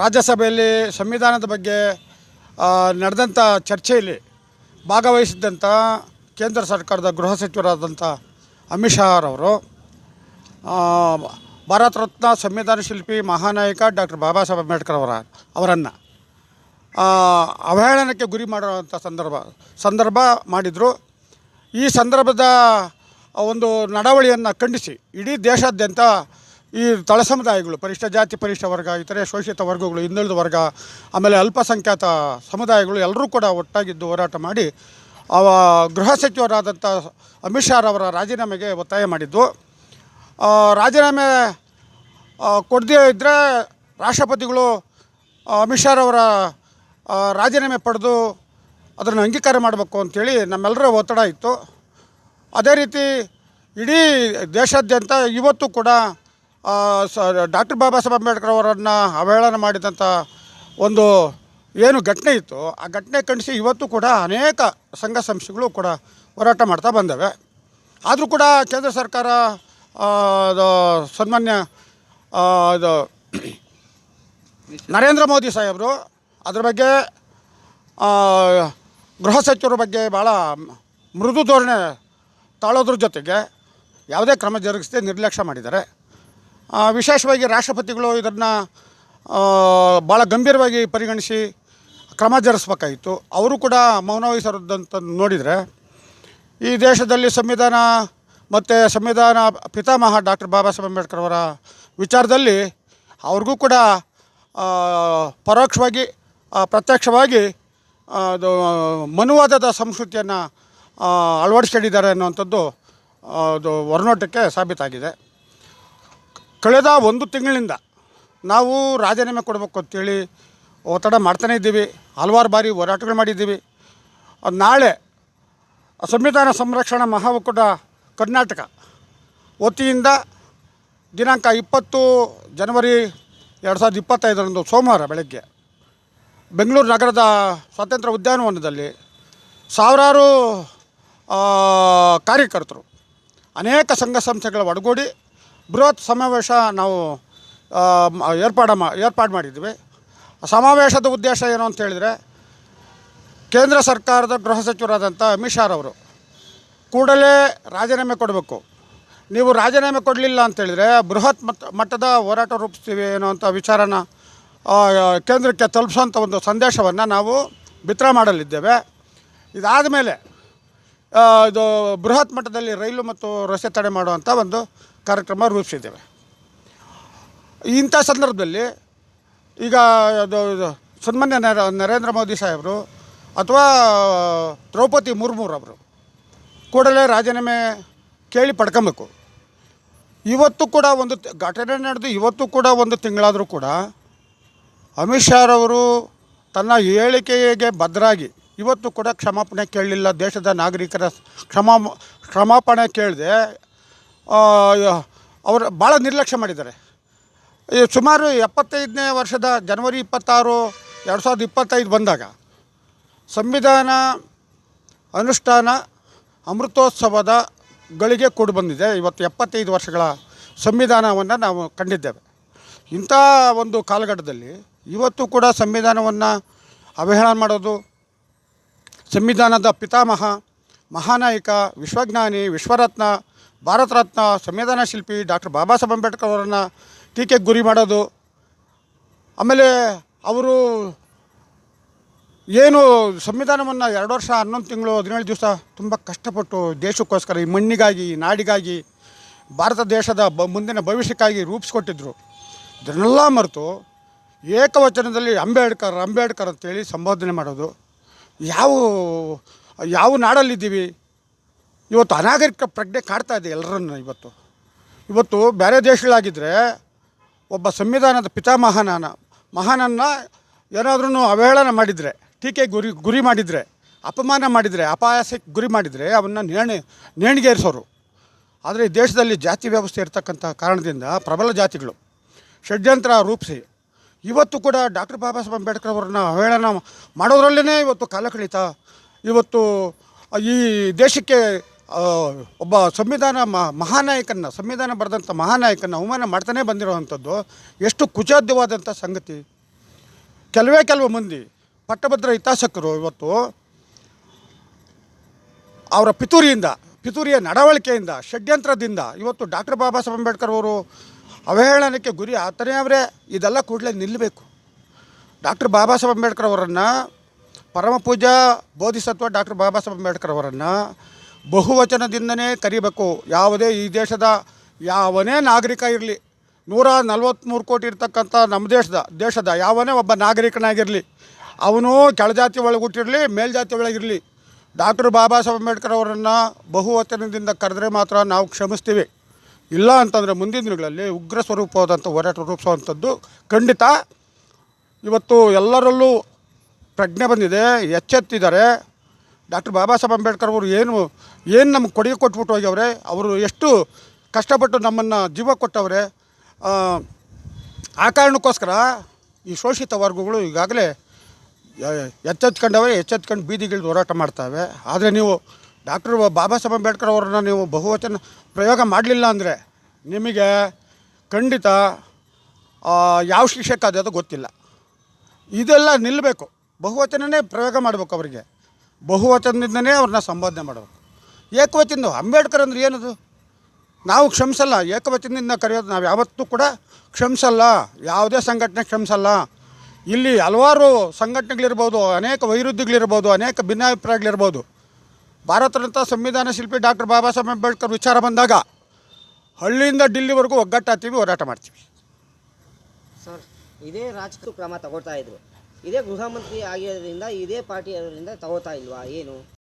ರಾಜ್ಯಸಭೆಯಲ್ಲಿ ಸಂವಿಧಾನದ ಬಗ್ಗೆ ನಡೆದಂಥ ಚರ್ಚೆಯಲ್ಲಿ ಭಾಗವಹಿಸಿದ್ದಂಥ ಕೇಂದ್ರ ಸರ್ಕಾರದ ಗೃಹ ಸಚಿವರಾದಂಥ ಅಮಿತ್ ಶಾ ಅವರು ಭಾರತ ರತ್ನ ಸಂವಿಧಾನ ಶಿಲ್ಪಿ ಮಹಾನಾಯಕ ಡಾಕ್ಟರ್ ಬಾಬಾ ಸಾಹೇಬ್ ಅಂಬೇಡ್ಕರ್ ಅವರ, ಅವರನ್ನು ಅವಹೇಳನಕ್ಕೆ ಗುರಿ ಮಾಡುವಂಥ ಸಂದರ್ಭ ಸಂದರ್ಭ ಮಾಡಿದರು. ಈ ಸಂದರ್ಭದ ಒಂದು ನಡವಳಿಯನ್ನು ಖಂಡಿಸಿ, ಇಡೀ ದೇಶಾದ್ಯಂತ ಈ ತಳ ಸಮುದಾಯಗಳು, ಪರಿಷ್ಠ ಜಾತಿ, ಪರಿಷ್ಠ ವರ್ಗ, ಇತರೆ ಶೋಷಿತ ವರ್ಗಗಳು, ಹಿಂದುಳಿದ ವರ್ಗ, ಆಮೇಲೆ ಅಲ್ಪಸಂಖ್ಯಾತ ಸಮುದಾಯಗಳು ಎಲ್ಲರೂ ಕೂಡ ಒಟ್ಟಾಗಿದ್ದು ಹೋರಾಟ ಮಾಡಿ ಅವ ಗೃಹ ಸಚಿವರಾದಂಥ ಅಮಿತ್ ಶಾ ಅವರ ರಾಜೀನಾಮೆಗೆ ಒತ್ತಾಯ ಮಾಡಿದ್ದು. ರಾಜೀನಾಮೆ ಕೊಡದೇ ಇದ್ದರೆ ರಾಷ್ಟ್ರಪತಿಗಳು ಅಮಿತ್ ಶಾ ಅವರ ರಾಜೀನಾಮೆ ಪಡೆದು ಅದನ್ನು ಅಂಗೀಕಾರ ಮಾಡಬೇಕು ಅಂಥೇಳಿ ನಮ್ಮೆಲ್ಲರ ಒತ್ತಡ ಇತ್ತು. ಅದೇ ರೀತಿ ಇಡೀ ದೇಶಾದ್ಯಂತ ಇವತ್ತು ಕೂಡ ಸ, ಡಾಕ್ಟರ್ ಬಾಬಾ ಸಾಹೇಬ್ ಅಂಬೇಡ್ಕರ್ ಅವರನ್ನು ಅವಹೇಳನ ಮಾಡಿದಂಥ ಒಂದು ಏನು ಘಟನೆ ಇತ್ತು, ಆ ಘಟನೆ ಖಂಡಿಸಿ ಇವತ್ತು ಕೂಡ ಅನೇಕ ಸಂಘ ಸಂಸ್ಥೆಗಳು ಕೂಡ ಹೋರಾಟ ಮಾಡ್ತಾ ಬಂದವೆ. ಆದರೂ ಕೂಡ ಕೇಂದ್ರ ಸರ್ಕಾರ ಸನ್ಮಾನ್ಯ ಇದು ನರೇಂದ್ರ ಮೋದಿ ಸಾಹೇಬರು ಅದ್ರ ಬಗ್ಗೆ ಗೃಹ ಸಚಿವರ ಬಗ್ಗೆ ಭಾಳ ಮೃದು ಧೋರಣೆ ತಾಳೋದ್ರ ಜೊತೆಗೆ ಯಾವುದೇ ಕ್ರಮ ಜರುಗಿಸದೆ ನಿರ್ಲಕ್ಷ್ಯ ಮಾಡಿದ್ದಾರೆ. ವಿಶೇಷವಾಗಿ ರಾಷ್ಟ್ರಪತಿಗಳು ಇದನ್ನು ಭಾಳ ಗಂಭೀರವಾಗಿ ಪರಿಗಣಿಸಿ ಕ್ರಮ ಜರುಗಿಸ್ಬೇಕಾಗಿತ್ತು. ಅವರು ಕೂಡ ಮೌನವಹಿಸಿರೋದಂಥ ನೋಡಿದರೆ, ಈ ದೇಶದಲ್ಲಿ ಸಂವಿಧಾನ ಮತ್ತು ಸಂವಿಧಾನ ಪಿತಾಮಹ ಡಾಕ್ಟರ್ ಬಾಬಾ ಸಾಹೇಬ್ ಅಂಬೇಡ್ಕರ್ ಅವರ ವಿಚಾರದಲ್ಲಿ ಅವ್ರಿಗೂ ಕೂಡ ಪರೋಕ್ಷವಾಗಿ ಪ್ರತ್ಯಕ್ಷವಾಗಿ ಅದು, ಮನುವಾದದ ಸಂಸ್ಕೃತಿಯನ್ನು ಅಳವಡಿಸ್ಕೊಂಡಿದ್ದಾರೆ ಅನ್ನುವಂಥದ್ದು ಅದು ಹೊರನೋಟಕ್ಕೆ ಸಾಬೀತಾಗಿದೆ. ಕಳೆದ ಒಂದು ತಿಂಗಳಿಂದ ನಾವು ರಾಜೀನಾಮೆ ಕೊಡಬೇಕು ಅಂತೇಳಿ ಒತ್ತಡ ಮಾಡ್ತಾನೇ ಇದ್ದೀವಿ. ಹಲವಾರು ಬಾರಿ ಹೋರಾಟಗಳು ಮಾಡಿದ್ದೀವಿ. ನಾಳೆ ಸಂವಿಧಾನ ಸಂರಕ್ಷಣಾ ಮಹಾ ಒಕ್ಕೂಟ ಕರ್ನಾಟಕ ವತಿಯಿಂದ ದಿನಾಂಕ ಇಪ್ಪತ್ತು ಜನವರಿ ಎರಡು ಸಾವಿರದ ಇಪ್ಪತ್ತೈದರಂದು ಸೋಮವಾರ ಬೆಳಗ್ಗೆ ಬೆಂಗಳೂರು ನಗರದ ಸ್ವಾತಂತ್ರ್ಯ ಉದ್ಯಾನವನದಲ್ಲಿ ಸಾವಿರಾರು ಕಾರ್ಯಕರ್ತರು ಅನೇಕ ಸಂಘ ಸಂಸ್ಥೆಗಳ ಒಡಗೂಡಿ ಬೃಹತ್ ಸಮಾವೇಶ ನಾವು ಏರ್ಪಾಡ ಮ- ಏರ್ಪಾಡು ಮಾಡಿದ್ವಿ. ಸಮಾವೇಶದ ಉದ್ದೇಶ ಏನು ಅಂತ ಹೇಳಿದರೆ, ಕೇಂದ್ರ ಸರ್ಕಾರದ ಗೃಹ ಸಚಿವರಾದಂಥ ಅಮಿತ್ ಶಾ ಅವರು ಕೂಡಲೇ ರಾಜೀನಾಮೆ ಕೊಡಬೇಕು. ನೀವು ರಾಜೀನಾಮೆ ಕೊಡಲಿಲ್ಲ ಅಂತೇಳಿದರೆ ಬೃಹತ್ ಮಟ್ಟ ಮಟ್ಟದ ಹೋರಾಟ ರೂಪಿಸ್ತೀವಿ ಅನ್ನೋಂಥ ವಿಚಾರನ ಕೇಂದ್ರಕ್ಕೆ ತಲುಪಿಸೋಂಥ ಒಂದು ಸಂದೇಶವನ್ನು ನಾವು ಬಿತ್ತರ ಮಾಡಲಿದ್ದೇವೆ. ಇದಾದ ಮೇಲೆ ಇದು ಬೃಹತ್ ಮಟ್ಟದಲ್ಲಿ ರೈಲು ಮತ್ತು ರಸ್ತೆ ತಡೆ ಮಾಡುವಂಥ ಒಂದು ಕಾರ್ಯಕ್ರಮ ರೂಪಿಸಿದ್ದೇವೆ. ಇಂಥ ಸಂದರ್ಭದಲ್ಲಿ ಈಗ ಅದು ಸನ್ಮಾನ್ಯ ನರ, ನರೇಂದ್ರ ಮೋದಿ ಸಾಹೇಬರು ಅಥವಾ ದ್ರೌಪದಿ ಮುರ್ಮುರವರು ಕೂಡಲೇ ರಾಜೀನಾಮೆ ಕೇಳಿ ಪಡ್ಕೊಬೇಕು. ಇವತ್ತು ಕೂಡ ಒಂದು ಘಟನೆ ನಡೆದು ಇವತ್ತು ಕೂಡ ಒಂದು ತಿಂಗಳಾದರೂ ಕೂಡ ಅಮಿತ್ ಶಾರವರು ತನ್ನ ಹೇಳಿಕೆಗೆ ಭದ್ರಾಗಿ ಇವತ್ತು ಕೂಡ ಕ್ಷಮಾಪಣೆ ಕೇಳಲಿಲ್ಲ ದೇಶದ ನಾಗರಿಕರ ಕ್ಷಮಾ ಕ್ಷಮಾಪಣೆ ಕೇಳದೆ ಅವರು ಭಾಳ ನಿರ್ಲಕ್ಷ್ಯ ಮಾಡಿದ್ದಾರೆ. ಈ ಸುಮಾರು ಎಪ್ಪತ್ತೈದನೇ ವರ್ಷದ ಜನವರಿ ಇಪ್ಪತ್ತಾರು, ಎರಡು ಸಾವಿರದ ಇಪ್ಪತ್ತೈದು ಬಂದಾಗ ಸಂವಿಧಾನ ಅನುಷ್ಠಾನ ಅಮೃತೋತ್ಸವದ ಗಳಿಗೆ ಕೂಡಿ ಬಂದಿದೆ. ಇವತ್ತು ಎಪ್ಪತ್ತೈದು ವರ್ಷಗಳ ಸಂವಿಧಾನವನ್ನು ನಾವು ಕಂಡಿದ್ದೇವೆ. ಇಂಥ ಒಂದು ಕಾಲಘಟ್ಟದಲ್ಲಿ ಇವತ್ತು ಕೂಡ ಸಂವಿಧಾನವನ್ನು ಅವಹೇಳನ ಮಾಡೋದು, ಸಂವಿಧಾನದ ಪಿತಾಮಹ, ಮಹಾನಾಯಕ, ವಿಶ್ವಜ್ಞಾನಿ, ವಿಶ್ವರತ್ನ ಭಾರತ ರತ್ನ ಸಂವಿಧಾನ ಶಿಲ್ಪಿ ಡಾಕ್ಟರ್ ಬಾಬಾ ಸಾಹೇಬ್ ಅಂಬೇಡ್ಕರ್ ಅವರನ್ನು ಟೀಕೆಗೆ ಗುರಿ ಮಾಡೋದು. ಆಮೇಲೆ ಅವರು ಏನು ಸಂವಿಧಾನವನ್ನು ಎರಡು ವರ್ಷ ಹನ್ನೊಂದು ತಿಂಗಳು ಹದಿನೇಳು ದಿವಸ ತುಂಬ ಕಷ್ಟಪಟ್ಟು ದೇಶಕ್ಕೋಸ್ಕರ ಈ ಮಣ್ಣಿಗಾಗಿ ನಾಡಿಗಾಗಿ, ಭಾರತ ದೇಶದ ಬ, ಮುಂದಿನ ಭವಿಷ್ಯಕ್ಕಾಗಿ ರೂಪಿಸ್ಕೊಟ್ಟಿದ್ರು. ಇದನ್ನೆಲ್ಲ ಮರೆತು ಏಕವಚನದಲ್ಲಿ ಅಂಬೇಡ್ಕರ್ ಅಂಬೇಡ್ಕರ್ ಅಂತೇಳಿ ಸಂಬೋಧನೆ ಮಾಡೋದು. ಯಾವ ಯಾವ ನಾಡಲ್ಲಿದ್ದೀವಿ? ಇವತ್ತು ಅನಾಗರಿಕ ಪ್ರಜ್ಞೆ ಕಾಡ್ತಾ ಇದೆ ಎಲ್ಲರನ್ನು ಇವತ್ತು. ಇವತ್ತು ಬೇರೆ ದೇಶಗಳಾಗಿದ್ದರೆ ಒಬ್ಬ ಸಂವಿಧಾನದ ಪಿತಾಮಹನ ಮಹಾನನ್ನ ಏನಾದ್ರೂ ಅವಹೇಳನ ಮಾಡಿದರೆ, ಟೀಕೆ ಗುರಿ ಗುರಿ ಮಾಡಿದರೆ, ಅಪಮಾನ ಮಾಡಿದರೆ ಅಪಾಯಸಕ್ಕೆ ಗುರಿ ಮಾಡಿದರೆ ಅವನ್ನ ನೇಣಿ, ನೇಣಿಗೇರಿಸೋರು. ಆದರೆ ಈ ದೇಶದಲ್ಲಿ ಜಾತಿ ವ್ಯವಸ್ಥೆ ಇರತಕ್ಕಂಥ ಕಾರಣದಿಂದ ಪ್ರಬಲ ಜಾತಿಗಳು ಷಡ್ಯಂತ್ರ ರೂಪಿಸಿ ಇವತ್ತು ಕೂಡ ಡಾಕ್ಟರ್ ಬಾಬಾ ಸಾಹೇಬ್ ಅಂಬೇಡ್ಕರ್ ಅವರನ್ನ ಅವಹೇಳನ ಮಾಡೋದ್ರಲ್ಲೇ ಇವತ್ತು ಕಾಲ ಕಳೀತಾ, ಇವತ್ತು ಈ ದೇಶಕ್ಕೆ ಒಬ್ಬ ಸಂವಿಧಾನ ಮ- ಮಹಾನಾಯಕನ ಸಂವಿಧಾನ ಬರೆದಂಥ ಮಹಾನಾಯಕನ ಅವಮಾನ ಮಾಡ್ತಾನೆ ಬಂದಿರುವಂಥದ್ದು ಎಷ್ಟು ಕುಚಾದ್ಯವಾದಂಥ ಸಂಗತಿ. ಕೆಲವೇ ಕೆಲವು ಮಂದಿ ಪಟ್ಟಭದ್ರ ಹಿತಾಸಕರು ಇವತ್ತು ಅವರ ಪಿತೂರಿಯಿಂದ, ಪಿತೂರಿಯ ನಡವಳಿಕೆಯಿಂದ, ಷಡ್ಯಂತ್ರದಿಂದ ಇವತ್ತು ಡಾಕ್ಟರ್ ಬಾಬಾ ಸಾಹೇಬ್ ಅಂಬೇಡ್ಕರ್ ಅವರು ಅವಹೇಳನಕ್ಕೆ ಗುರಿ ಆತನೇ ಅವರೇ, ಇದೆಲ್ಲ ಕೂಡಲೇ ನಿಲ್ಲಬೇಕು. ಡಾಕ್ಟರ್ ಬಾಬಾ ಸಾಹೇಬ್ ಅಂಬೇಡ್ಕರ್ ಅವರನ್ನು ಪರಮ ಪೂಜಾ ಬೋಧಿಸತ್ವ ಡಾಕ್ಟರ್ ಬಾಬಾ ಸಾಹೇಬ್ ಅಂಬೇಡ್ಕರ್ ಅವರನ್ನು ಬಹುವಚನದಿಂದನೇ ಕರಿಬೇಕು. ಯಾವುದೇ ಈ ದೇಶದ ಯಾವನೇ ನಾಗರಿಕ ಇರಲಿ, ನೂರ ನಲ್ವತ್ತ್ಮೂರು ಕೋಟಿ ಇರ್ತಕ್ಕಂಥ ನಮ್ಮ ದೇಶದ ದೇಶದ ಯಾವನೇ ಒಬ್ಬ ನಾಗರಿಕನಾಗಿರಲಿ, ಅವನು ಕೆಳಜಾತಿ ಒಳಗೆ ಹುಟ್ಟಿರಲಿ ಮೇಲ್ಜಾತಿ ಒಳಗಿರಲಿ, ಡಾಕ್ಟರ್ ಬಾಬಾ ಸಾಹೇಬ್ ಅಂಬೇಡ್ಕರ್ ಅವರನ್ನು ಬಹುವಚನದಿಂದ ಕರೆದ್ರೆ ಮಾತ್ರ ನಾವು ಕ್ಷಮಿಸ್ತೀವಿ. ಇಲ್ಲ ಅಂತಂದರೆ ಮುಂದಿನ ದಿನಗಳಲ್ಲಿ ಉಗ್ರ ಸ್ವರೂಪವಾದಂಥ ಹೋರಾಟ ರೂಪಿಸುವಂಥದ್ದು ಖಂಡಿತ. ಇವತ್ತು ಎಲ್ಲರಲ್ಲೂ ಪ್ರಜ್ಞೆ ಬಂದಿದೆ, ಎಚ್ಚೆತ್ತಿದ್ದಾರೆ. ಡಾಕ್ಟರ್ ಬಾಬಾ ಸಾಹೇಬ್ ಅಂಬೇಡ್ಕರ್ ಅವರು ಏನು ಏನು ನಮ್ಗೆ ಕೊಡುಗೆ ಕೊಟ್ಬಿಟ್ಟು ಹೋಗ್ಯವ್ರೆ ಅವರು ಎಷ್ಟು ಕಷ್ಟಪಟ್ಟು ನಮ್ಮನ್ನು ಜೀವ ಕೊಟ್ಟವ್ರೆ ಆ, ಕಾರಣಕ್ಕೋಸ್ಕರ ಈ ಶೋಷಿತ ವರ್ಗಗಳು ಈಗಾಗಲೇ ಎಚ್ಚೆತ್ಕೊಂಡವೆ ಎಚ್ಚೆತ್ಕೊಂಡು ಬೀದಿಗಿಳಿದು ಹೋರಾಟ ಮಾಡ್ತವೆ. ಆದರೆ ನೀವು ಡಾಕ್ಟರ್ ಬಾಬಾ ಸಾಹೇಬ್ ಅಂಬೇಡ್ಕರ್ ಅವರನ್ನ ನೀವು ಬಹುವಚನ ಪ್ರಯೋಗ ಮಾಡಲಿಲ್ಲ ಅಂದರೆ ನಿಮಗೆ ಖಂಡಿತ ಯಾವ ಶಿಕ್ಷಕ ಅದು ಗೊತ್ತಿಲ್ಲ. ಇದೆಲ್ಲ ನಿಲ್ಲಬೇಕು ಬಹುವಚನನೇ ಪ್ರಯೋಗ ಮಾಡಬೇಕು ಅವರಿಗೆ. ಬಹುವಚನದಿಂದನೇ ಅವ್ರನ್ನ ಸಂಬೋಧನೆ ಮಾಡಬೇಕು ಏಕವಚನ ಅಂಬೇಡ್ಕರ್ ಅಂದ್ರೆ ಏನದು? ನಾವು ಕ್ಷಮಿಸಲ್ಲ, ಏಕವಚನದಿಂದ ಕರೆಯೋದು ನಾವು ಯಾವತ್ತೂ ಕೂಡ ಕ್ಷಮಿಸಲ್ಲ, ಯಾವುದೇ ಸಂಘಟನೆ ಕ್ಷಮಿಸಲ್ಲ. ಇಲ್ಲಿ ಹಲವಾರು ಸಂಘಟನೆಗಳಿರ್ಬೋದು, ಅನೇಕ ವೈರುದ್ಧಿಗಳಿರ್ಬೋದು, ಅನೇಕ ಭಿನ್ನಾಭಿಪ್ರಾಯಗಳಿರ್ಬೋದು. ಭಾರತದಂಥ ಸಂವಿಧಾನ ಶಿಲ್ಪಿ ಡಾಕ್ಟರ್ ಬಾಬಾ ಸಾಹೇಬ್ ಅಂಬೇಡ್ಕರ್ ವಿಚಾರ ಬಂದಾಗ ಹಳ್ಳಿಯಿಂದ ಡಿಲ್ಲಿವರೆಗೂ ಒಗ್ಗಟ್ಟಾಗ್ತೀವಿ, ಹೋರಾಟ ಮಾಡ್ತೀವಿ. ಸರ್, ಇದೇ ರಾಜಕೀಯ ಕ್ರಮ ತಗೋತಾ ಇದ್ರು. ಇದೇ ಗೃಹ ಮಂತ್ರಿ ಆಗಿರೋದ್ರಿಂದ ಇದೇ ಪಾರ್ಟಿ ಇರೋದ್ರಿಂದ ತಗೋತಾ ಇಲ್ವಾ? ಏನು?